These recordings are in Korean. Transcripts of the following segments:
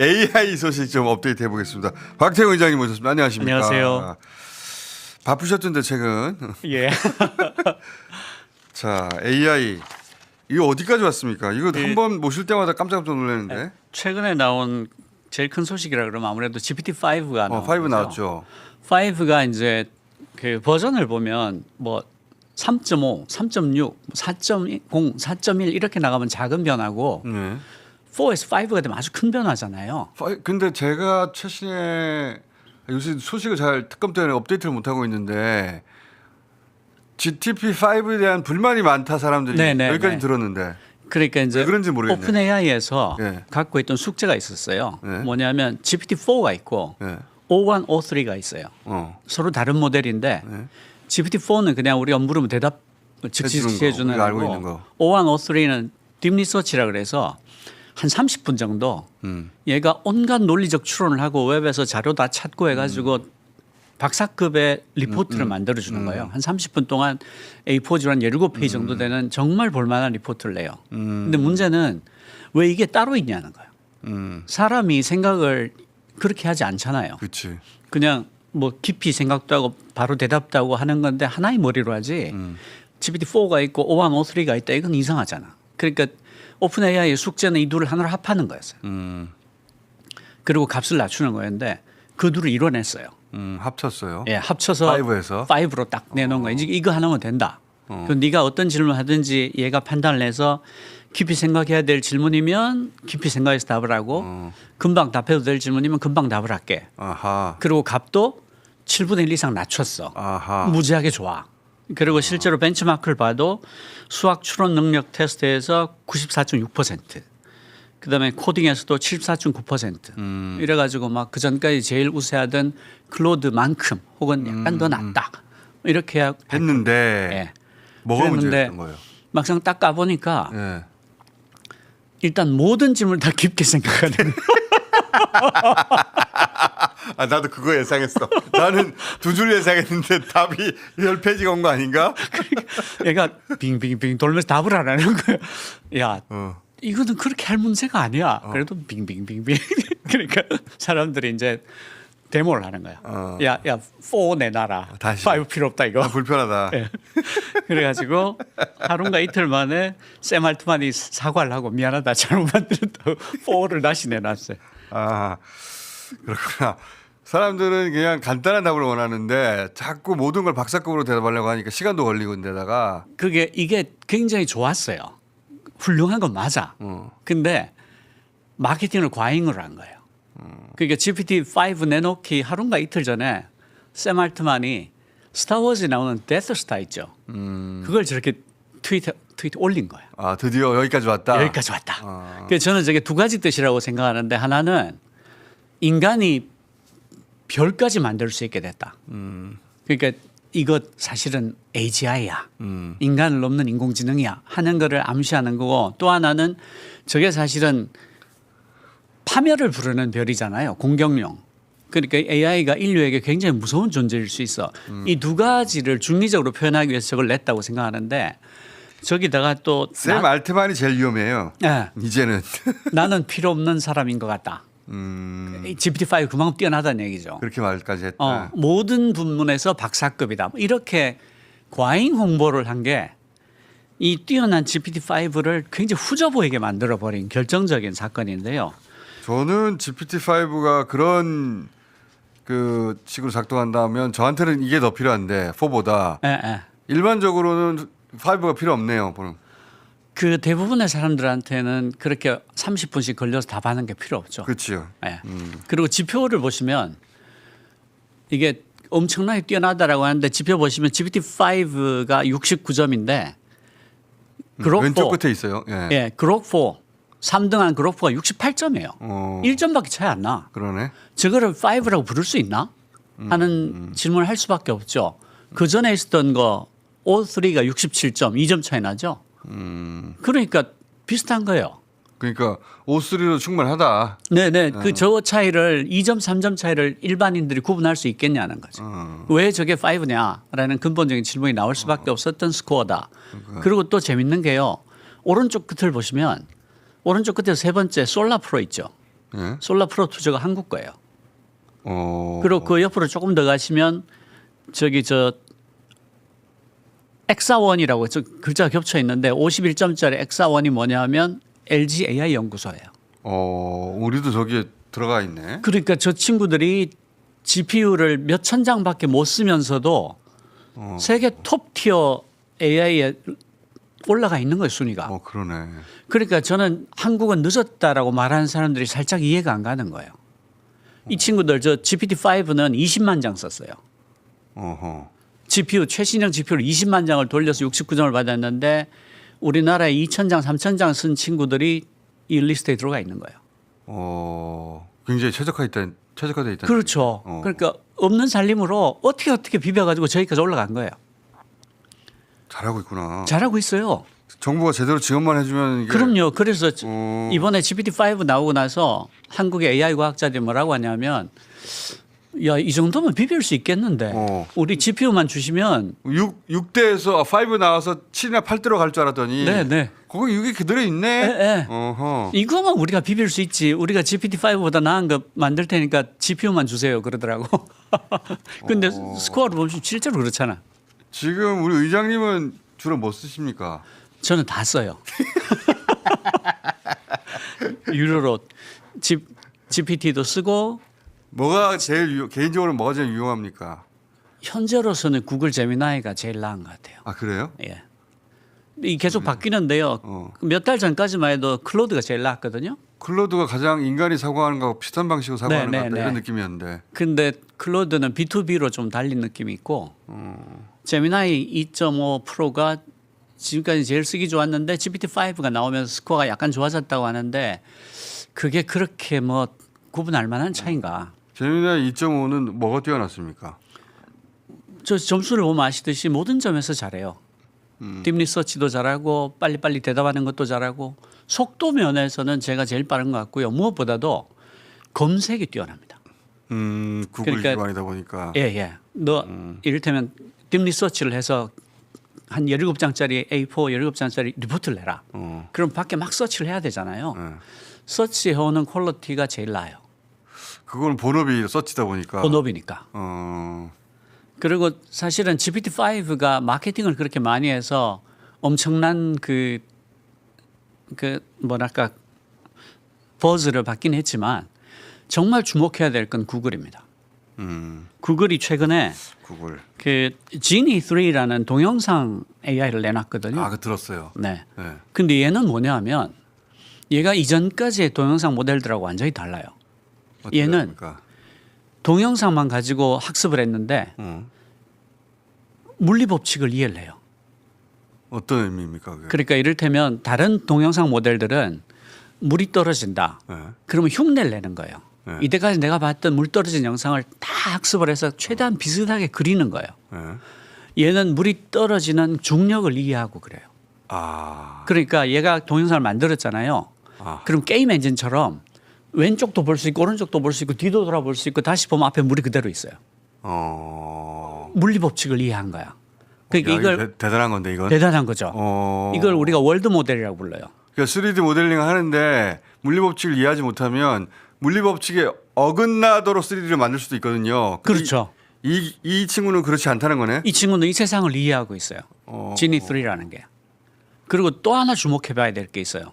AI 소식 좀 업데이트 해보겠습니다. 박태웅 의장님 모셨습니다. 안녕하십니까? 안녕하세요. 바쁘셨던데 최근. 예. 자 AI 이거 어디까지 왔습니까? 이거 네. 한번 모실 때마다 깜짝깜짝 놀라는데. 최근에 나온 제일 큰 소식이라 그러면 아무래도 GPT-5가 어, 5 나왔죠. 5가 이제 그 버전을 보면 뭐 3.5, 3.6, 4.0, 4.1 이렇게 나가면 작은 변화고 네. 4에서 5가 되면 아주 큰 변화잖아요. 근데 제가 최신에 요새 소식을 잘 특검 때문에 업데이트를 못 하고 있는데 GTP5에 대한 불만이 많다 사람들이 네, 네, 여기까지 네. 들었는데 그러니까 이제 왜 그런지 모르겠네. 오픈 AI에서 예. 갖고 있던 숙제가 있었어요. 네. 뭐냐면 GPT-4가 있고 네. O1, O3가 있어요. 어. 서로 다른 모델인데 네. GPT-4는 그냥 우리가 물으면 대답 즉시 해주는 거, 거고 거. O1, O3는 딥 리서치라 그래서 한 30분 정도 음. 얘가 온갖 논리적 추론을 하고 웹에서 자료 다 찾고 해가지고 음. 박사급의 리포트를 만들어 주는 거예요. 한 30분 동안 A4지로 한 17페이지 정도 되는 정말 볼만한 리포트를 내요. 근데 문제는 왜 이게 따로 있냐는 거예요. 음. 사람이 생각을 그렇게 하지 않잖아요. 그렇지. 그냥 뭐 깊이 생각도 하고 바로 대답도 하고 하는 건데 하나의 머리로 하지 GPT-4가 있고 O1, O3가 있다 이건 이상하잖아. 그러니까 오픈 AI의 숙제는 이 둘을 하나로 합하는 거였어요. 음. 그리고 값을 낮추는 거였는데 그 둘을 이뤄냈어요. 음. 합쳤어요. 예, 합쳐서 5에서 5로 딱 내놓은 거예요. 이제 이거 하나면 된다. 그 네가 어떤 질문 하든지 얘가 판단을 해서 깊이 생각해야 될 질문이면 깊이 생각해서 답을 하고 금방 답해도 될 질문이면 금방 답을 할게. 아하. 그리고 값도 7분의 1 이상 낮췄어. 아하. 무지하게 좋아. 그리고 실제로 벤치마크를 봐도 수학 추론 능력 테스트에서 94.6%. 그다음에 코딩에서도 74.9%. 음. 이래가지고 막 그 전까지 제일 우세하던 클로드만큼 혹은 약간 더 낫다. 이렇게 하- 했는데 예. 뭐가 문제였던 거예요? 막상 딱 까보니까 예. 일단 모든 질문을 다 깊게 생각하는. 아 나도 그거 예상했어. 나는 두 줄 예상했는데 답이 열 페이지가 온 거 아닌가? 얘가 빙빙빙 돌면서 답을 하라는 거예요. 야, 어. 이거는 그렇게 할 문제가 아니야. 그래도 빙빙빙빙. 그러니까 사람들이 이제 데모를 하는 거야. 어. 야, 야, 4 내놔라. 다시. 5 필요 없다 이거. 아, 불편하다. 예. 그래가지고 하루인가 이틀 만에 샘 알트만이 사과를 하고 미안하다 잘못 만들었다고 4를 다시 내놨어요. 아 그렇구나. 사람들은 그냥 간단한 답을 원하는데 자꾸 모든 걸 박사급으로 대답하려고 하니까 시간도 걸리고 데다가 그게 이게 굉장히 좋았어요. 훌륭한 건 맞아. 어. 근데 마케팅을 과잉으로 한 거예요. 그러니까 GPT-5 내놓기 하루인가 이틀 전에 샘 알트만이 스타워즈에 나오는 데스스타 있죠. 그걸 저렇게 트위터 트위터 올린 거예요. 아 드디어 여기까지 왔다. 여기까지 왔다. 아. 그래서 저는 저게 두 가지 뜻이라고 생각하는데 하나는 인간이 별까지 만들 수 있게 됐다. 그러니까 이것 사실은 AGI야. 음. 인간을 넘는 인공지능이야 하는 거를 암시하는 거고 또 하나는 저게 사실은 파멸을 부르는 별이잖아요. 공격용. 그러니까 AI가 인류에게 굉장히 무서운 존재일 수 있어. 음. 이두 가지를 중리적으로 표현하기 위해서 저걸 냈다고 생각하는데 저기다가 또샘 나- 알트만이 제일 위험해요. 예, 이제는 나는 필요 없는 사람인 것 같다. 음, 이 GPT-5 그만큼 뛰어나다는 얘기죠. 그렇게 말까지 했다. 어, 모든 부문에서 박사급이다. 뭐 이렇게 과잉 홍보를 한 게 이 뛰어난 GPT-5를 굉장히 후져 보이게 만들어 버린 결정적인 사건인데요. 저는 GPT-5가 그런 그 식으로 작동한다면 저한테는 이게 더 필요한데 4보다 예, 예. 일반적으로는 5가 필요 없네요. 보는. 그 대부분의 사람들한테는 그렇게 30분씩 걸려서 답하는 게 필요 없죠. 그렇지요. 예. 그리고 지표를 보시면 이게 엄청나게 뛰어나다라고 하는데 지표 보시면 GPT-5가 69점인데 그록 왼쪽 4, 끝에 있어요. 예. 예, 그록 4 3등한 그록 4가 68점이에요. 어, 1점밖에 차이 안 나. 그러네. 저거를 5라고 부를 수 있나? 하는 질문을 할 수밖에 없죠. 그 전에 있었던 거 O3가 67점, 2점 차이 나죠. 그러니까 비슷한 거예요. 그러니까 O3로 충분하다. 네네. 그저 차이를 2점, 3점 차이를 일반인들이 구분할 수 있겠냐는 거죠. 어. 왜 저게 5냐라는 근본적인 질문이 나올 수밖에 없었던 스코어다. 그리고 또 재밌는 게요. 오른쪽 끝을 보시면 오른쪽 끝에 세 번째 솔라 프로 있죠. 예. 솔라 프로 투저가 한국 거예요. 어. 그리고 그 옆으로 조금 더 가시면 저기 저 엑사원이라고 저 글자가 겹쳐 있는데 51점짜리 엑사원이 뭐냐면 LG AI 연구소예요. 어, 우리도 저기에 들어가 있네. 그러니까 저 친구들이 GPU를 몇 천 장밖에 못 쓰면서도 어. 세계 톱 티어 AI에 올라가 있는 거예요 순위가. 어, 그러네. 그러니까 저는 한국은 늦었다라고 말하는 사람들이 살짝 이해가 안 가는 거예요. 이 친구들 저 GPT-5는 20만 장 썼어요. 어허. GPU 최신형 GPU를 20만 장을 돌려서 69점을 받았는데 우리나라에 2,000장, 3,000장 쓴 친구들이 이 리스트에 들어가 있는 거예요. 어, 굉장히 최적화 있다. 최적화돼 있다. 그렇죠. 어. 그러니까 없는 살림으로 어떻게 어떻게 비벼가지고 저기까지 올라간 거예요. 잘하고 있구나. 잘하고 있어요. 정부가 제대로 지원만 해주면 그럼요. 그래서 저- 어. 이번에 GPT-5 나오고 나서 한국의 AI 과학자들이 뭐라고 하냐면 야, 이 정도면 비빌 수 있겠는데 어. 우리 GPU만 주시면 6 6대에서 5 나와서 7이나 8대로 갈 줄 알았더니 네, 네. 거기 6이 그대로 있네. 예, 예. 어허. 이거만 우리가 비빌 수 있지. 우리가 GPT-5보다 나은 거 만들 테니까 GPU만 주세요. 그러더라고. 근데 어. 스코어를 보면 실제로 그렇잖아. 지금 우리 의장님은 주로 뭐 쓰십니까? 저는 다 써요. 유료로 G, GPT도 쓰고 뭐가 제일 유, 개인적으로 뭐가 제일 유용합니까? 현재로서는 구글 제미나이가 제일 나은 것 같아요. 아 그래요? 예. 이 계속 바뀌는데요. 어. 몇 달 전까지만 해도 클로드가 제일 나았거든요. 클로드가 가장 인간이 사고하는 거하고 비슷한 방식으로 사고하는 네, 것 네, 같다 네. 이런 느낌이었는데 근데 클로드는 B2B로 좀 달린 느낌이 있고 제미나이 2.5 프로가 지금까지 제일 쓰기 좋았는데 GPT-5가 나오면서 스코어가 약간 좋아졌다고 하는데 그게 그렇게 뭐 구분할 만한 차인가? 제미나이 2.5는 뭐가 뛰어났습니까? 저 점수를 보면 아시듯이 모든 점에서 잘해요. 딥 리서치도 잘하고 빨리빨리 대답하는 것도 잘하고 속도 면에서는 제가 제일 빠른 것 같고요. 무엇보다도 검색이 뛰어납니다. 음 구글 그러니까- 기반이다 보니까 예, 예. 너 이를테면 딥 리서치를 해서 한 17장짜리 A4 17장짜리 리포트를 내라. 어. 그럼 밖에 막 서치를 해야 되잖아요. 네. 서치해오는 퀄리티가 제일 나아요. 그거는 본업이 서치다 보니까 본업이니까. 어. 그리고 사실은 GPT-5가 마케팅을 그렇게 많이 해서 엄청난 그, 그 뭐랄까 버즈를 받긴 했지만 정말 주목해야 될 건 구글입니다. 음 구글이 최근에 구글 그 지니 3라는 동영상 AI를 내놨거든요. 아 그 들었어요. 네. 네. 근데 얘는 뭐냐면 얘가 이전까지의 동영상 모델들하고 완전히 달라요. 얘는 합니까? 동영상만 가지고 학습을 했는데 어. 물리 법칙을 이해를 해요. 어떤 의미입니까? 그게? 그러니까 이를테면 다른 동영상 모델들은 물이 떨어진다. 네. 그러면 흉내를 내는 거예요. 네. 이때까지 내가 봤던 물 떨어진 영상을 다 학습을 해서 최대한 비슷하게 그리는 거예요. 네. 얘는 물이 떨어지는 중력을 이해하고 그래요. 아. 그러니까 얘가 동영상을 만들었잖아요. 아. 그럼 게임 엔진처럼 왼쪽도 볼 수 있고 오른쪽도 볼 수 있고 뒤도 돌아볼 수 있고 다시 보면 앞에 물이 그대로 있어요. 어. 물리 법칙을 이해한 거야. 그러니까 야, 이걸 대, 대단한 건데 이건. 대단한 거죠. 어. 이걸 우리가 월드 모델이라고 불러요. 그러니까 3D 모델링 하는데 물리 법칙을 이해하지 못하면 물리 법칙에 어긋나도록 3D를 만들 수도 있거든요. 그렇죠. 이, 이, 이 친구는 그렇지 않다는 거네. 이 친구는 이 세상을 이해하고 있어요. 어. 지니 3라는 게. 그리고 또 하나 주목해 봐야 될 게 있어요.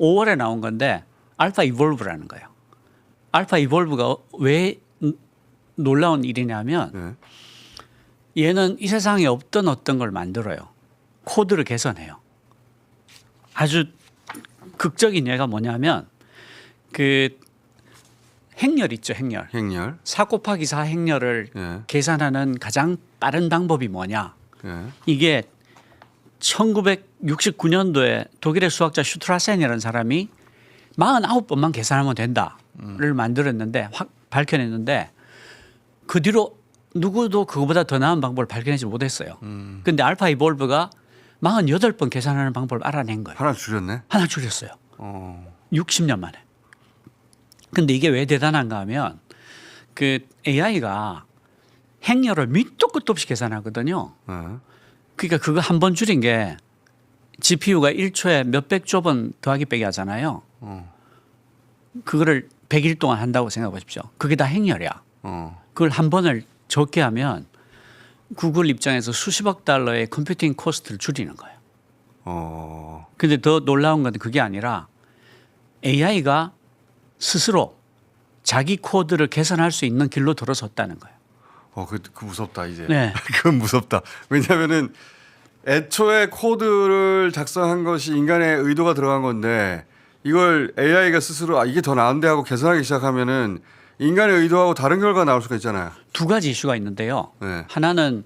5월에 나온 건데 알파 이볼브라는 거예요. 알파 이볼브가 왜 음, 놀라운 일이냐면 네. 얘는 이 세상에 없던 어떤 걸 만들어요. 코드를 개선해요. 아주 극적인 예가 뭐냐면 그 행렬 있죠, 행렬. 행렬. 4 곱하기 4 행렬을 예. 계산하는 가장 빠른 방법이 뭐냐? 예. 이게 1969년도에 독일의 수학자 슈트라센이라는 사람이 49번만 계산하면 된다를 만들었는데 확 밝혀냈는데 그 뒤로 누구도 그거보다 더 나은 방법을 발견하지 못했어요. 근데 알파 이볼브가 48번 계산하는 방법을 알아낸 거예요. 하나 줄였네. 하나 줄였어요. 어. 60년 만에. 근데 이게 왜 대단한가 하면 그 AI가 행렬을 밑도 끝도 없이 계산하거든요. 예. 그러니까 그거 한 번 줄인 게 GPU가 1초에 몇백 조 번 더하기 빼기 하잖아요. 어. 그거를 100일 동안 한다고 생각해 보십시오. 그게 다 행렬이야. 어. 그걸 한 번을 적게 하면 구글 입장에서 수십억 달러의 컴퓨팅 코스트를 줄이는 거예요. 어. 근데 더 놀라운 건 그게 아니라 AI가 스스로 자기 코드를 개선할 수 있는 길로 들어섰다는 거예요. 어, 그, 그 무섭다 이제. 네. 그건 무섭다. 왜냐하면은 애초에 코드를 작성한 것이 인간의 의도가 들어간 건데 이걸 AI가 스스로 아 이게 더 나은데 하고 개선하기 시작하면은 인간의 의도하고 다른 결과가 나올 수가 있잖아요. 두 가지 이슈가 있는데요. 네. 하나는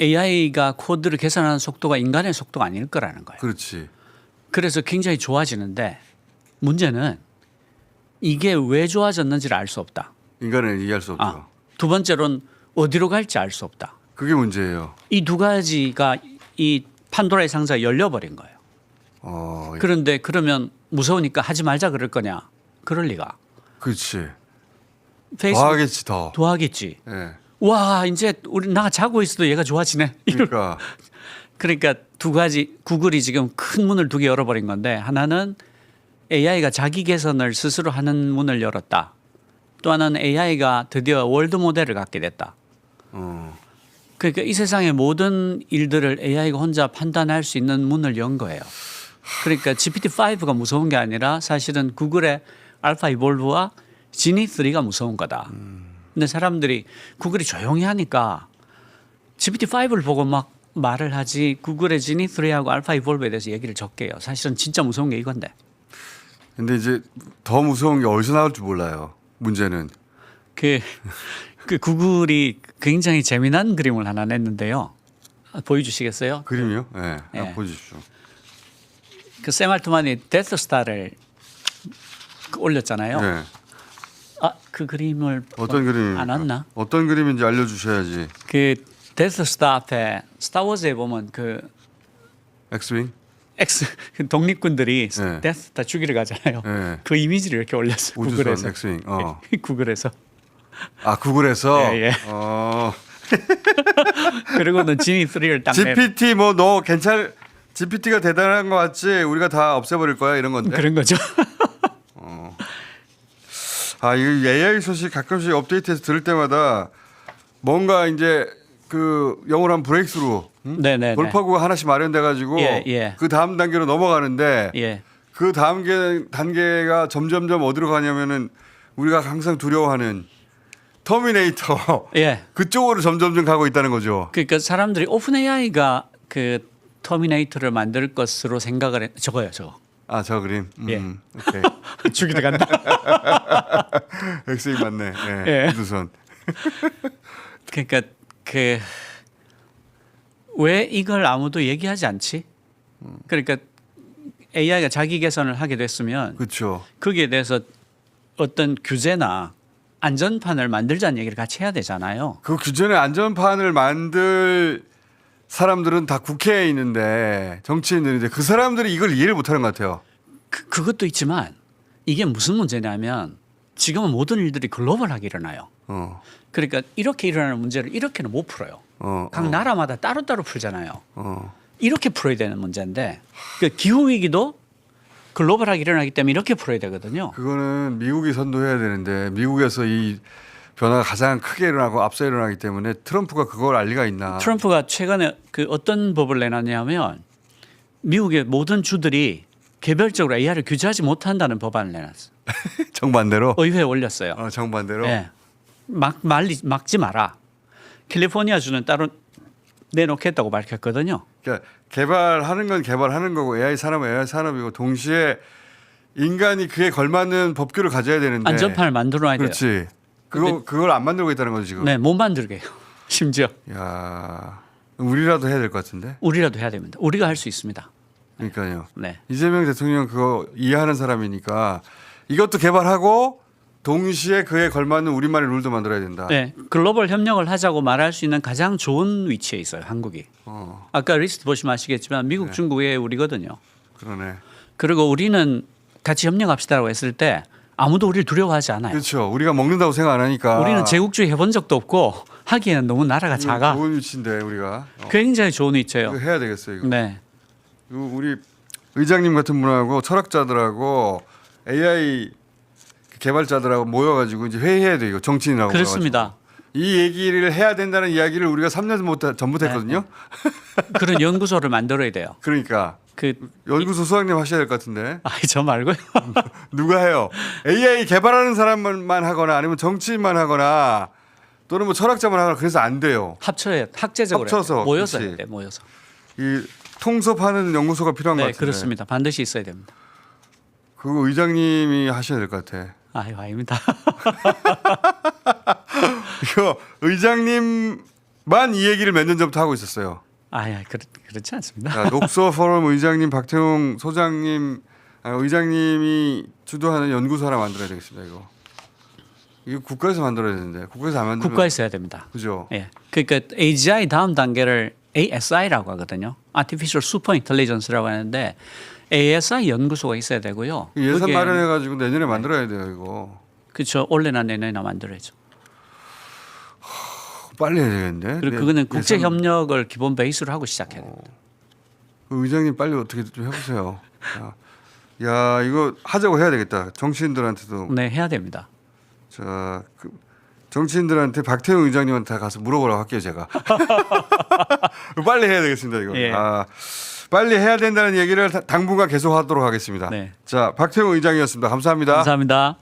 AI가 코드를 개선하는 속도가 인간의 속도가 아닐 거라는 거예요. 그렇지. 그래서 굉장히 좋아지는데 문제는 이게 왜 좋아졌는지를 알 수 없다. 인간은 이해할 수 없죠. 아, 두 번째로는 어디로 갈지 알 수 없다. 그게 문제예요. 이 두 가지가 이 판도라의 상자가 열려버린 거예요. 어, 그런데 그러면 무서우니까 하지 말자 그럴 거냐? 그럴 리가. 그렇지. 페이스북 더 하겠지 더. 도와겠지. 예. 와 이제 우리 나 자고 있어도 얘가 좋아지네. 이럴 그러니까 그러니까 두 가지 구글이 지금 큰 문을 두 개 열어버린 건데 하나는 AI가 자기 개선을 스스로 하는 문을 열었다. 또 하나는 AI가 드디어 월드 모델을 갖게 됐다. 어. 그러니까 이 세상의 모든 일들을 AI가 혼자 판단할 수 있는 문을 연 거예요. 그러니까 GPT-5가 무서운 게 아니라 사실은 구글의 알파 이볼브와 지니 3가 무서운 거다. 근데 사람들이 구글이 조용히 하니까 GPT-5를 보고 막 말을 하지 구글의 지니 3하고 알파 이볼브에 대해서 얘기를 적게 해요. 사실은 진짜 무서운 게 이건데. 근데 이제 더 무서운 게 어디서 나올 줄 몰라요. 문제는. 그, 그 구글이 굉장히 재미난 그림을 하나 냈는데요. 아, 보여주시겠어요? 그림이요? 예. 네. 예. 한번 보여주십시오. 그샘 알트만이 데스스타를 그 올렸잖아요. 네. 아 그 그림을 어떤 그림입니까? 안 왔나? 어떤 그림인지 알려주셔야지. 그 데스스타 앞에 스타워즈에 보면 그 엑스윙? 엑스 그 독립군들이 네. 데스스타 죽이러 가잖아요. 네. 그 이미지를 이렇게 올렸어요. 우주선 구글에서. 엑스윙. 어. 구글에서. 아 구글에서. 예, 예. 어. 그리고는 지니 3를 딱 내. GPT 뭐 너 괜찮? GPT가 대단한 거 같지? 우리가 다 없애버릴 거야 이런 건데. 그런 거죠. 아, 이 AI 소식 가끔씩 업데이트해서 들을 때마다 뭔가 이제 그 영원한 브레이크스루 응? 네네. 돌파구가 하나씩 마련돼 가지고 예, 예. 그 다음 단계로 넘어가는데 예. 그 다음 게, 단계가 점점점 어디로 가냐면은 우리가 항상 두려워하는 터미네이터 예. 그쪽으로 점점점 가고 있다는 거죠. 그러니까 사람들이 오픈 AI가 그 터미네이터를 만들 것으로 생각을 해. 저거요, 저거. 아, 저 그림. 음, 예. 오케이. 죽이러 간다. 엑스윙 맞네. 예. 예. 우주선. 그러니까 그 왜 이걸 아무도 얘기하지 않지? 그러니까 AI가 자기 개선을 하게 됐으면 그렇죠. 거기에 대해서 어떤 규제나 안전판을 만들자는 얘기를 같이 해야 되잖아요. 그 규전의 안전판을 만들 사람들은 다 국회에 있는데 정치인들인데 그 사람들이 이걸 이해를 못하는 것 같아요. 그, 그것도 있지만 이게 무슨 문제냐면 지금은 모든 일들이 글로벌하게 일어나요. 어, 그러니까 이렇게 일어나는 문제를 이렇게는 못 풀어요. 어, 각 나라마다 따로따로 풀잖아요. 어. 이렇게 풀어야 되는 문제인데 그 기후 위기도 글로벌하게 일어나기 때문에 이렇게 풀어야 되거든요. 그거는 미국이 선도해야 되는데 미국에서 이 변화가 가장 크게 일어나고 앞서 일어나기 때문에 트럼프가 그걸 알 리가 있나? 트럼프가 최근에 그 어떤 법을 내놨냐면 미국의 모든 주들이 개별적으로 AI를 규제하지 못한다는 법안을 내놨어. 요 정반대로. 의회에 올렸어요. 어, 정반대로. 예. 막 말리 막지 마라. 캘리포니아 주는 따로 내놓겠다고 밝혔거든요. 그러니까 개발하는 건 개발하는 거고 AI 산업은 AI 산업이고 동시에 인간이 그에 걸맞는 법규를 가져야 되는데. 안전판을 만들어놔야 돼요. 그렇지. 그거 그걸 안 만들고 있다는 거죠 지금. 네, 못 만들게 해요. 심지어 야, 우리라도 해야 될 것 같은데. 우리라도 해야 됩니다. 우리가 할 수 있습니다. 그러니까요. 네. 이재명 대통령 그거 이해하는 사람이니까 이것도 개발하고 동시에 그에 걸맞는 우리만의 룰도 만들어야 된다. 네, 글로벌 협력을 하자고 말할 수 있는 가장 좋은 위치에 있어요, 한국이. 어, 아까 리스트 보시면 아시겠지만 미국, 네. 중국 외에 우리거든요. 그러네. 그리고 우리는 같이 협력합시다라고 했을 때 아무도 우리를 두려워하지 않아요. 그렇죠. 우리가 먹는다고 생각 안 하니까. 우리는 제국주의 해본 적도 없고 하기에는 너무 나라가 이거 작아. 좋은 위치인데 우리가 어, 굉장히 좋은 위치예요. 이거 해야 되겠어요. 이거. 네. 이거 우리 의장님 같은 분하고 철학자들하고 AI 개발자들하고 모여가지고 이제 회의해야 돼요. 이거 정치인하고 그렇습니다. 이 얘기를 해야 된다는 이야기를 우리가 3년 전부터, 전부터 네, 했거든요. 그런 연구소를 만들어야 돼요. 그러니까 그 연구소 수장님 하셔야 될 것 같은데 아이 저 말고요. 누가 해요? AI 개발하는 사람만 하거나 아니면 정치인만 하거나 또는 뭐 철학자만 하거나 그래서 안 돼요. 합쳐야 학제적으로 해야 합쳐서, 돼요. 모여서 그렇지. 해야 돼. 모여서. 이 통섭하는 연구소가 필요한 것 네, 같은데. 그렇습니다. 반드시 있어야 됩니다. 그거 의장님이 하셔야 될 것 같아. 아유, 아닙니다. 이거 의장님만 이 얘기를 몇 년 전부터 하고 있었어요. 아유, 그렇, 그렇지 않습니다. 자, 녹서 포럼 의장님 박태웅 소장님 아, 의장님이 주도하는 연구소 하나 만들어야 되겠습니다. 이거 이거 국가에서 만들어야 되는데 국가에서 안 만들면 국가에서 해야 됩니다. 그죠? 예. 그러니까 AGI 다음 단계를 ASI라고 하거든요. Artificial Super Intelligence라고 하는데 ASI 연구소가 있어야 되고요. 예산 그게- 마련해 가지고 내년에 만들어야 돼요. 이거 그렇죠. 올해나 내년에나 만들어야죠. 빨리 해야 되겠는데. 그리고 네, 그거는 국제 협력을 기본 베이스로 하고 시작해야 됩니다. 그 의장님 빨리 어떻게 좀 해보세요. 야, 야 이거 하자고 해야 되겠다. 정치인들한테도 네, 해야 됩니다. 자, 그 정치인들한테 박태웅 의장님한테 가서 물어보라고 할게요, 제가. 빨리 해야 되겠습니다, 이거. 예. 아, 빨리 해야 된다는 얘기를 다- 당분간 계속 하도록 하겠습니다. 네. 자, 박태웅 의장이었습니다. 감사합니다. 감사합니다.